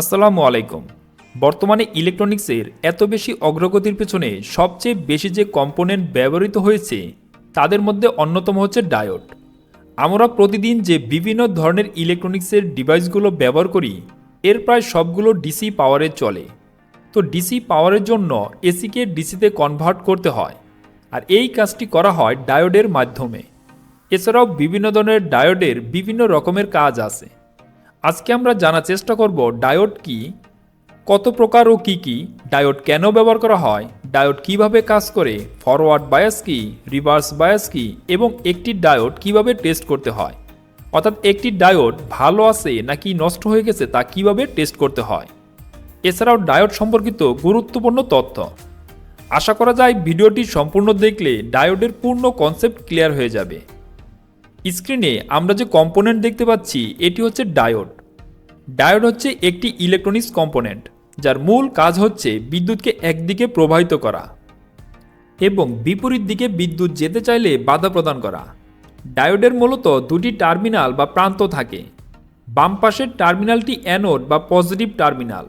আসসালামু আলাইকুম। বর্তমানে ইলেকট্রনিক্সের এত বেশি অগ্রগতির পেছনে সবচেয়ে বেশি যে কম্পোনেন্ট ব্যবহৃত হয়েছে, তাদের মধ্যে অন্যতম হচ্ছে ডায়োড। আমরা প্রতিদিন যে বিভিন্ন ধরনের ইলেকট্রনিক্সের ডিভাইসগুলো ব্যবহার করি, এর প্রায় সবগুলো ডিসি পাওয়ারে চলে। তো ডিসি পাওয়ারের জন্য এসিকে ডিসিতে কনভার্ট করতে হয়, আর এই কাজটি করা হয় ডায়োডের মাধ্যমে। এছাড়াও বিভিন্ন ধরনের ডায়োডের বিভিন্ন রকমের কাজ আছে। আজকে আমরা জানার চেষ্টা করব ডায়োড কি, কত প্রকার ও কি কি, ডায়োড কেন ব্যবহার করা হয়, ডায়োড কীভাবে কাজ করে, ফরওয়ার্ড বায়াস কি, রিভার্স বায়াস কি, এবং একটি ডায়োড কীভাবে টেস্ট করতে হয়। অর্থাৎ একটি ডায়োড ভালো আছে নাকি নষ্ট হয়ে গেছে তা কীভাবে টেস্ট করতে হয়। এছাড়াও ডায়োড সম্পর্কিত গুরুত্বপূর্ণ তথ্য। আশা করা যায় ভিডিওটি সম্পূর্ণ দেখলে ডায়োডের পূর্ণ কনসেপ্ট ক্লিয়ার হয়ে যাবে। স্ক্রিনে আমরা যে কম্পোনেন্ট দেখতে পাচ্ছি, এটি হচ্ছে ডায়োড। ডায়োড হচ্ছে একটি ইলেকট্রনিক্স কম্পোনেন্ট, যার মূল কাজ হচ্ছে বিদ্যুৎকে একদিকে প্রবাহিত করা এবং বিপরীত দিকে বিদ্যুৎ যেতে চাইলে বাধা প্রদান করা। ডায়োডের মূলত দুটি টার্মিনাল বা প্রান্ত থাকে, বাম পাশের টার্মিনালটি অ্যানোড বা পজিটিভ টার্মিনাল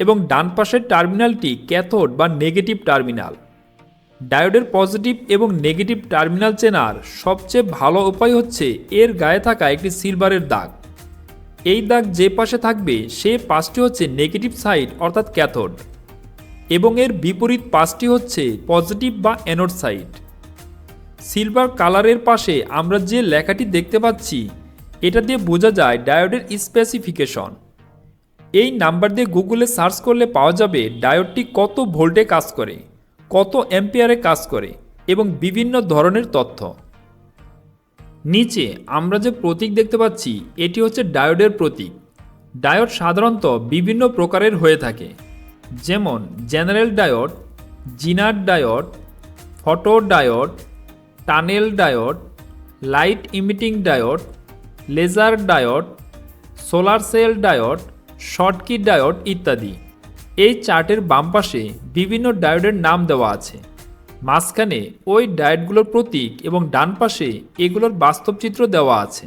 এবং ডান পাশের টার্মিনালটি ক্যাথোড বা নেগেটিভ টার্মিনাল। ডায়োডের পজিটিভ এবং নেগেটিভ টার্মিনাল চেনার সবচেয়ে ভালো উপায় হচ্ছে এর গায়ে থাকা একটি সিলভারের দাগ। এই দাগ যে পাশে থাকবে, সে পাশটি হচ্ছে নেগেটিভ সাইড, অর্থাৎ ক্যাথোড। এবং এর বিপরীত পাশটি হচ্ছে পজিটিভ বা অ্যানোড সাইড। সিলভার কালারের পাশে আমরা যে লেখাটি দেখতে পাচ্ছি, এটা দিয়ে বোঝা যায় ডায়োডের স্পেসিফিকেশন। এই নাম্বার দিয়ে গুগলে সার্চ করলে পাওয়া যাবে ডায়োডটি কত ভোল্টে কাজ করে। কত অ্যাম্পিয়ারে কাজ করে এবং বিভিন্ন ধরনের তথ্য। নিচে আমরা যে প্রতীক দেখতে পাচ্ছি, এটি হচ্ছে ডায়োডের প্রতীক। ডায়োড সাধারণত বিভিন্ন প্রকারের হয়ে থাকে, যেমন general diode, zener diode, photo diode, tunnel diode, light emitting diode, laser diode, solar cell diode Schottky diode ইত্যাদি। এই চার্টের বাম পাশে বিভিন্ন ডায়োডের নাম দেওয়া আছে। মাঝখানে ওই ডায়োডগুলোর প্রতীক এবং ডান পাশে এগুলোর বাস্তব চিত্র দেওয়া আছে।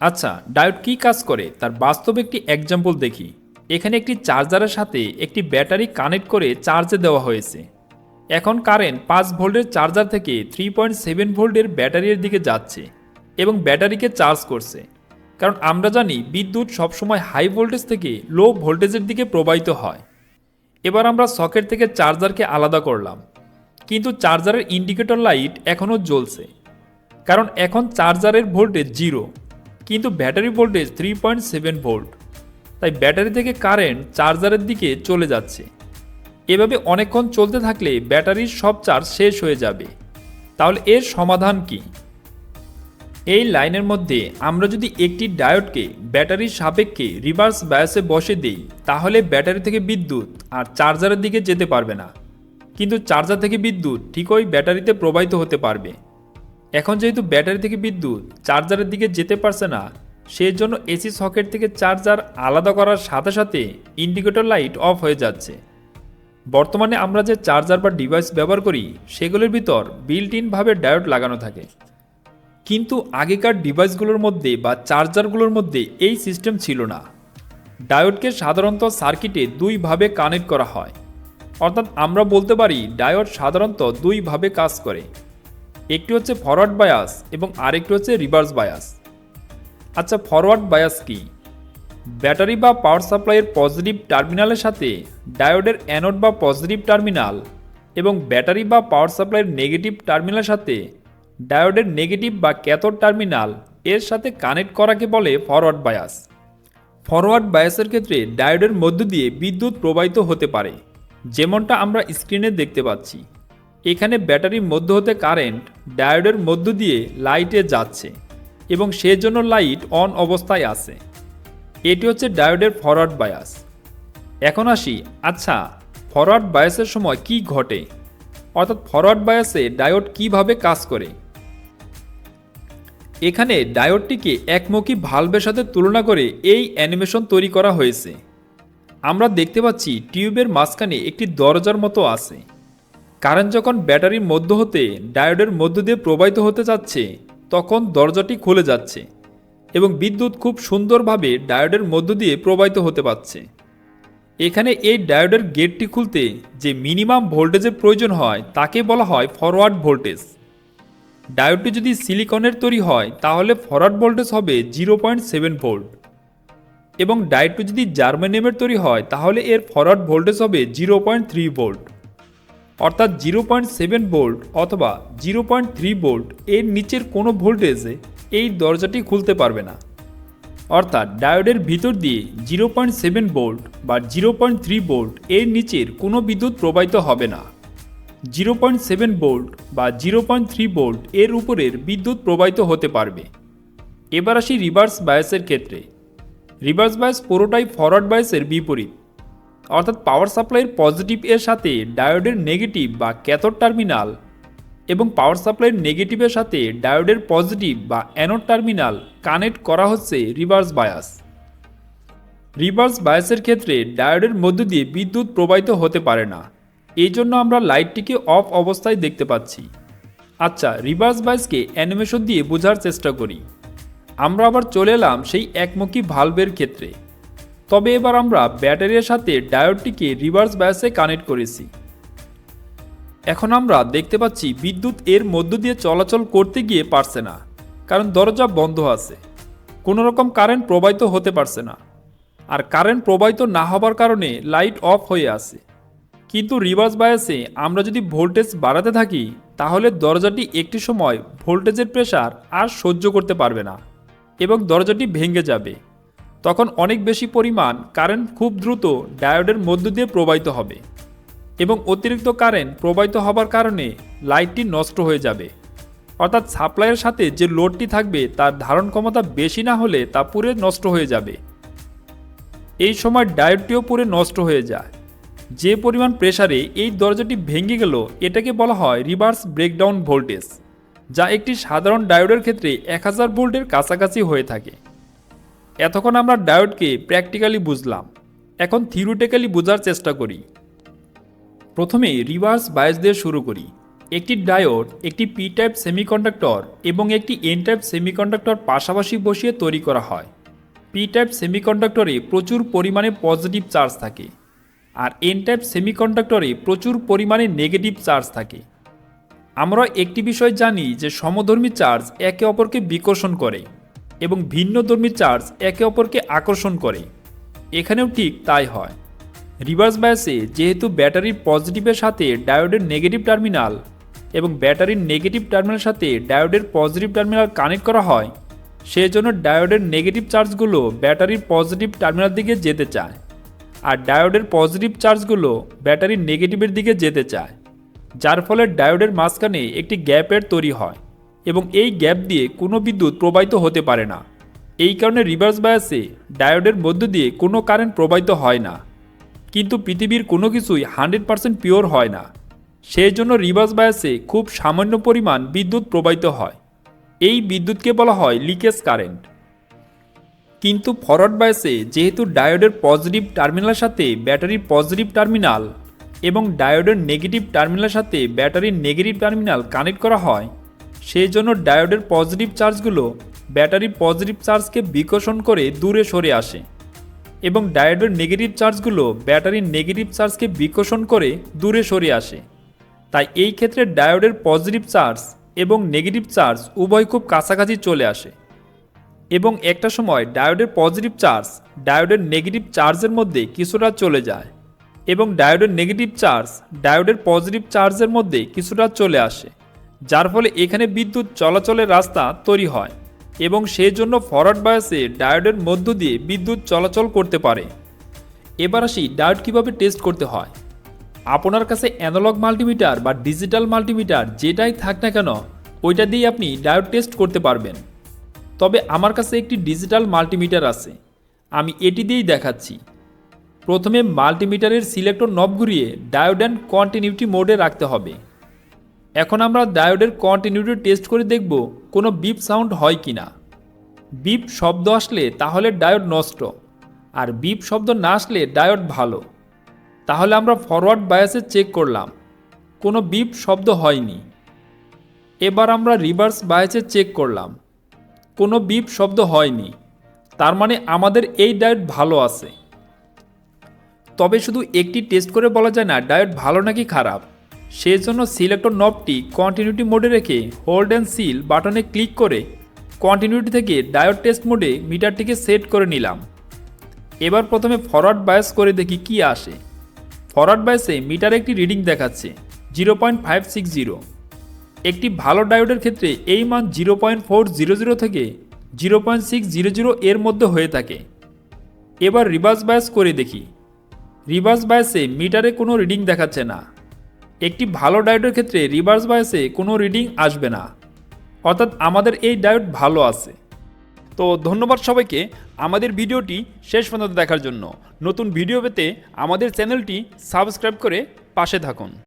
আচ্ছা ডায়োড কী কাজ করে? তার বাস্তব একটি এক্সাম্পল দেখি। এখানে একটি চার্জারের সাথে একটি ব্যাটারি কানেক্ট করে চার্জে দেওয়া হয়েছে। এখন কারেন্ট পাঁচ ভোল্টের চার্জার থেকে থ্রি পয়েন্ট সেভেন ভোল্টের ব্যাটারির দিকে যাচ্ছে এবং ব্যাটারিকে চার্জ করছে। কারণ আমরা জানি বিদ্যুৎ সবসময় হাই ভোল্টেজ থেকে লো ভোল্টেজের দিকে প্রবাহিত হয়। এবার আমরা সকেট থেকে চার্জারকে আলাদা করলাম। কিন্তু চার্জারের ইন্ডিকেটর লাইট এখনও জ্বলছে। কারণ এখন চার্জারের ভোল্টেজ জিরো কিন্তু battery voltage three point seven volt তাই ব্যাটারি থেকে কারেন্ট চার্জারের দিকে চলে যাচ্ছে। এভাবে অনেকক্ষণ চলতে থাকলে ব্যাটারির সব চার্জ শেষ হয়ে যাবে। তাহলে এর সমাধান কী? এই লাইনের মধ্যে আমরা যদি একটি ডায়োডকে ব্যাটারির সাপেক্ষে রিভার্স বায়াসে বসে দিই, তাহলে ব্যাটারি থেকে বিদ্যুৎ আর চার্জারের দিকে যেতে পারবে না। কিন্তু চার্জার থেকে বিদ্যুৎ ঠিক ওই ব্যাটারিতে প্রবাহিত হতে পারবে। এখন যেহেতু ব্যাটারি থেকে বিদ্যুৎ চার্জারের দিকে যেতে পারছে না সেই জন্য এসি সকেট থেকে চার্জার আলাদা করার সাথে সাথে ইন্ডিকেটর লাইট অফ হয়ে যাচ্ছে। বর্তমানে আমরা যে চার্জার বা ডিভাইস ব্যবহার করি, সেগুলোর ভিতর বিল্ট ইনভাবে ডায়োড লাগানো থাকে। কিন্তু আগেকার ডিভাইসগুলোর মধ্যে বা চার্জারগুলোর মধ্যে এই সিস্টেম ছিল না। ডায়োডকে সাধারণত সার্কিটে দুইভাবে কানেক্ট করা হয়। অর্থাৎ আমরা বলতে পারি ডায়োড সাধারণত দুইভাবে কাজ করে। একটি হচ্ছে ফরওয়ার্ড বায়াস এবং আরেকটি হচ্ছে রিভার্স বায়াস আচ্ছা ফরওয়ার্ড বায়াস কি? ব্যাটারি বা পাওয়ার সাপ্লাইয়ের পজিটিভ টার্মিনালের সাথে ডায়োডের অ্যানোড বা পজিটিভ টার্মিনাল এবং ব্যাটারি বা পাওয়ার সাপ্লাইয়ের নেগেটিভ টার্মিনালের সাথে ডায়োডের নেগেটিভ বা ক্যাথোড টার্মিনাল এর সাথে কানেক্ট করাকে বলে ফরওয়ার্ড বায়াস। ফরওয়ার্ড বায়াসের ক্ষেত্রে ডায়োডের মধ্য দিয়ে বিদ্যুৎ প্রবাহিত হতে পারে, যেমনটা আমরা স্ক্রিনে দেখতে পাচ্ছি। এখানে ব্যাটারির মধ্য হতে কারেন্ট ডায়োডের মধ্য দিয়ে লাইটে যাচ্ছে এবং সেজন্য লাইট অন অবস্থায় আছে। এটি হচ্ছে ডায়োডের ফরওয়ার্ড বায়াস। এখন আসি আচ্ছা ফরওয়ার্ড বায়াসের সময় কি ঘটে? অর্থাৎ ফরওয়ার্ড বায়াসে ডায়োড কীভাবে কাজ করে? এখানে ডায়োডটিকে একমুখী ভালভের সাথে তুলনা করে এই অ্যানিমেশন তৈরি করা হয়েছে। আমরা দেখতে পাচ্ছি টিউবের মাঝখানে একটি দরজার মতো আছে। কারেন্ট যখন ব্যাটারির মধ্য হতে ডায়োডের মধ্য দিয়ে প্রবাহিত হতে যাচ্ছে, তখন দরজাটি খুলে যাচ্ছে এবং বিদ্যুৎ খুব সুন্দরভাবে ডায়োডের মধ্য দিয়ে প্রবাহিত হতে পারছে। এখানে এই ডায়োডের গেটটি খুলতে যে মিনিমাম ভোল্টেজের প্রয়োজন হয়, তাকে বলা হয় ফরওয়ার্ড ভোল্টেজ। ডায়োডটি যদি সিলিকনের তৈরি হয়, তাহলে ফরওয়ার্ড ভোল্টেজ হবে জিরো পয়েন্ট সেভেন ভোল্ট। এবং ডায়োডটি যদি জার্মানিয়ামের তৈরি হয়, তাহলে এর ফরওয়ার্ড ভোল্টেজ হবে জিরো পয়েন্ট থ্রি ভোল্ট। অর্থাৎ জিরো পয়েন্ট সেভেন ভোল্ট অথবা জিরো পয়েন্ট থ্রি ভোল্ট এর নিচের কোনো ভোল্টেজে এই দরজাটি খুলতে পারবে না। অর্থাৎ ডায়োডের ভিতর দিয়ে জিরো পয়েন্ট সেভেন ভোল্ট বা জিরো পয়েন্ট থ্রি ভোল্ট এর নিচের কোনো বিদ্যুৎ প্রবাহিত হবে না। জিরো পয়েন্ট সেভেন ভোল্ট বা জিরো পয়েন্ট থ্রি ভোল্ট এর উপরের বিদ্যুৎ প্রবাহিত হতে পারবে। এবার আসি রিভার্স বায়াসের ক্ষেত্রে। রিভার্স বায়াস পুরোটাই ফরওয়ার্ড বায়াসের বিপরীত। অর্থাৎ পাওয়ার সাপ্লাইয়ের পজিটিভ এর সাথে ডায়োডের নেগেটিভ বা ক্যাথোড টার্মিনাল এবং পাওয়ার সাপ্লাইয়ের নেগেটিভের সাথে ডায়োডের পজিটিভ বা অ্যানোড টার্মিনাল কানেক্ট করা হচ্ছে রিভার্স বায়াস। রিভার্স বায়াসের ক্ষেত্রে ডায়োডের মধ্য দিয়ে বিদ্যুৎ প্রবাহিত হতে পারে না। এই জন্য আমরা লাইটটিকে অফ অবস্থায় দেখতে পাচ্ছি। আচ্ছা রিভার্স বায়াসকে অ্যানিমেশন দিয়ে বোঝার চেষ্টা করি। আমরা আবার চলে এলাম সেই একমুখী ভালভের ক্ষেত্রে। তবে এবার আমরা ব্যাটারির সাথে ডায়োডটিকে রিভার্স বায়াসে কানেক্ট করেছি। এখন আমরা দেখতে পাচ্ছি বিদ্যুৎ এর মধ্য দিয়ে চলাচল করতে গিয়ে পারছে না, কারণ দরজা বন্ধ আছে। কোনো রকম কারেন্ট প্রবাহিত হতে পারছে না। আর কারেন্ট প্রবাহিত না হবার কারণে লাইট অফ হয়ে আছে। কিন্তু রিভার্স বায়াসে আমরা যদি ভোল্টেজ বাড়াতে থাকি, তাহলে দরজাটি একটি সময় ভোল্টেজের প্রেসার আর সহ্য করতে পারবে না এবং দরজাটি ভেঙে যাবে। তখন অনেক বেশি পরিমাণ কারেন্ট খুব দ্রুত ডায়োডের মধ্য দিয়ে প্রবাহিত হবে এবং অতিরিক্ত কারেন্ট প্রবাহিত হবার কারণে লাইটটি নষ্ট হয়ে যাবে। অর্থাৎ সাপ্লাইয়ের সাথে যে লোডটি থাকবে, তার ধারণ ক্ষমতা বেশি না হলে তা পুরে নষ্ট হয়ে যাবে। এই সময় ডায়োডটিও পুরে নষ্ট হয়ে যায়। যে পরিমাণ প্রেসারে এই দরজাটি ভেঙে গেল, এটাকে বলা হয় রিভার্স ব্রেকডাউন ভোল্টেজ, যা একটি সাধারণ ডায়োডের ক্ষেত্রে এক হাজার ভোল্টের কাছাকাছি হয়ে থাকে। এতক্ষণ আমরা ডায়োডকে প্র্যাকটিক্যালি বুঝলাম। এখন থিওরিটিক্যালি বোঝার চেষ্টা করি। প্রথমে রিভার্স বায়াস দিয়ে শুরু করি। একটি ডায়োড একটি পি টাইপ সেমিকন্ডাক্টর এবং একটি এন টাইপ সেমিকন্ডাক্টর পাশাপাশি বসিয়ে তৈরি করা হয়। পি টাইপ সেমিকন্ডাক্টরে প্রচুর পরিমাণে পজিটিভ চার্জ থাকে। আর এন টাইপ সেমিকন্ডাক্টরে প্রচুর পরিমাণে নেগেটিভ চার্জ থাকে। আমরা একটি বিষয় জানি যে সমধর্মী চার্জ একে অপরকে বিকর্ষণ করে এবং ভিন্নধর্মী চার্জ একে অপরকে আকর্ষণ করে। এখানেও ঠিক তাই হয়। রিভার্স বায়াসে যেহেতু ব্যাটারির পজিটিভের সাথে ডায়োডের নেগেটিভ টার্মিনাল এবং ব্যাটারির নেগেটিভ টার্মিনালের সাথে ডায়োডের পজিটিভ টার্মিনাল কানেক্ট করা হয় সেই জন্য ডায়োডের নেগেটিভ চার্জগুলো ব্যাটারির পজিটিভ টার্মিনাল দিকে যেতে চায়। আর ডায়োডের পজিটিভ চার্জগুলো ব্যাটারির নেগেটিভের দিকে যেতে চায়, যার ফলে ডায়োডের মাঝখানে একটি গ্যাপের তৈরি হয় এবং এই গ্যাপ দিয়ে কোনো বিদ্যুৎ প্রবাহিত হতে পারে না। এই কারণে রিভার্স বায়াসে ডায়োডের মধ্য দিয়ে কোনো কারেন্ট প্রবাহিত হয় না। কিন্তু পৃথিবীর কোনো কিছুই হান্ড্রেড পার্সেন্ট পিওর হয় না। সেই জন্য রিভার্স বায়াসে খুব সামান্য পরিমাণ বিদ্যুৎ প্রবাহিত হয়। এই বিদ্যুৎকে বলা হয় লিকেজ কারেন্ট। কিন্তু ফরওয়ার্ড বায়াসে যেহেতু ডায়োডের পজিটিভ টার্মিনালের সাথে ব্যাটারির পজিটিভ টার্মিনাল এবং ডায়োডের নেগেটিভ টার্মিনালের সাথে ব্যাটারির নেগেটিভ টার্মিনাল কানেক্ট করা হয় সেই জন্য ডায়োডের পজিটিভ চার্জগুলো ব্যাটারির পজিটিভ চার্জকে বিকর্ষণ করে দূরে সরে আসে এবং ডায়োডের নেগেটিভ চার্জগুলো ব্যাটারির নেগেটিভ চার্জকে বিকর্ষণ করে দূরে সরে আসে। তাই এই ক্ষেত্রে ডায়োডের পজিটিভ চার্জ এবং নেগেটিভ চার্জ উভয় খুব কাছাকাছি চলে আসে। এবং একটা সময় ডায়োডের পজিটিভ চার্জ ডায়োডের নেগেটিভ চার্জের মধ্যে কিছুটা চলে যায় এবং ডায়োডের নেগেটিভ চার্জ ডায়োডের পজিটিভ চার্জের মধ্যে কিছুটা চলে আসে, যার ফলে এখানে বিদ্যুৎ চলাচলের রাস্তা তৈরি হয় এবং সেই জন্য ফরওয়ার্ড বায়াসে ডায়োডের মধ্য দিয়ে বিদ্যুৎ চলাচল করতে পারে। এবার আসি ডায়োড কীভাবে টেস্ট করতে হয়। আপনার কাছে অ্যানালগ মাল্টিমিটার বা ডিজিটাল মাল্টিমিটার যেটাই থাক না কেন, ওইটা দিয়ে আপনি ডায়োড টেস্ট করতে পারবেন। তবে আমার কাছে একটি ডিজিটাল মাল্টিমিটার আছে। আমি এটি দিয়েই দেখাচ্ছি। প্রথমে মাল্টিমিটারের সিলেক্টর নব ঘুরিয়ে ডায়োড অ্যান্ড কন্টিনিউটি মোডে রাখতে হবে। এখন আমরা ডায়োডের কন্টিনিউটি টেস্ট করে দেখব কোনো বিপ সাউন্ড হয় কি না বিপ শব্দ আসলে তাহলে ডায়োড নষ্ট, আর বিপ শব্দ না আসলে ডায়োড ভালো। তাহলে আমরা ফরওয়ার্ড বায়াসে চেক করলাম, কোনো বিপ শব্দ হয়নি। এবার আমরা রিভার্স বায়াসে চেক করলাম। কোনো বিপ শব্দ হয়নি। তার মানে আমাদের এই ডায়েট ভালো আছে। তবে শুধু একটি টেস্ট করে বলা যায় না, ডায়েট ভালো নাকি খারাপ? সেই জন্য সিলেক্টর নবটি কন্টিনিউটি মোডে রেখে হোল্ড অ্যান্ড সিল বাটনে ক্লিক করে কন্টিনিউটি থেকে ডায়োড টেস্ট মোডে মিটারটিকে সেট করে নিলাম। এবার প্রথমে ফরওয়ার্ড বায়াস করে দেখি কি আসে। ফরওয়ার্ড বায়াসে মিটারে একটি রিডিং দেখাচ্ছে zero point five six zero একটি ভালো ডায়োডের ক্ষেত্রে এই মান zero point four zero zero থেকে zero point six zero zero এর মধ্যে হয়ে থাকে। এবার রিভার্স বায়াস করে দেখি। রিভার্স বায়াসে মিটারে কোনো রিডিং দেখাচ্ছে না। একটি ভালো ডায়োডের ক্ষেত্রে রিভার্স বায়াসে কোনো রিডিং আসবে না। অর্থাৎ আমাদের এই ডায়োড ভালো আছে। তো ধন্যবাদ সবাইকে আমাদের ভিডিওটি শেষ পর্যন্ত দেখার জন্য। নতুন ভিডিও পেতে আমাদের চ্যানেলটি সাবস্ক্রাইব করে পাশে থাকুন।